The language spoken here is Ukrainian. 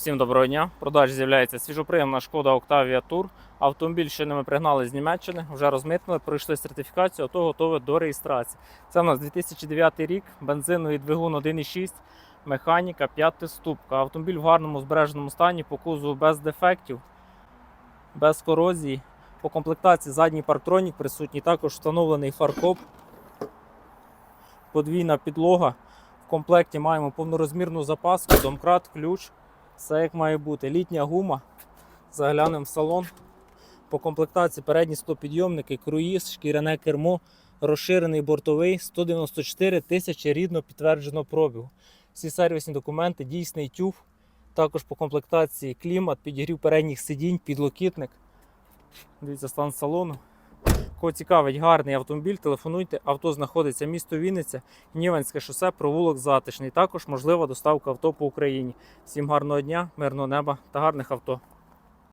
Всім доброго дня. В продажі з'являється свіжоприємна шкода Octavia Tour. Автомобіль щойно ми пригнали з Німеччини, вже розмитнили, пройшли сертифікацію, авто готове до реєстрації. Це у нас 2009 рік, бензиновий двигун 1.6, механіка, п'ята ступка. Автомобіль в гарному збереженому стані, по кузову без дефектів, без корозії. По комплектації задній парктронік присутній, також встановлений фаркоп, подвійна підлога. В комплекті маємо повнорозмірну запаску, домкрат, ключ. Все як має бути. Літня гума. Заглянемо в салон. По комплектації передні склопідйомники, круїз, шкіряне кермо, розширений бортовий, 194 тисячі рідно підтверджено пробігу. Всі сервісні документи, дійсний тюф. Також по комплектації клімат, підігрів передніх сидінь, підлокітник. Дивіться стан салону. Кого цікавить гарний автомобіль, телефонуйте. Авто знаходиться місто Вінниця, Ніванське шосе, провулок Затишний. Також можлива доставка авто по Україні. Всім гарного дня, мирного неба та гарних авто.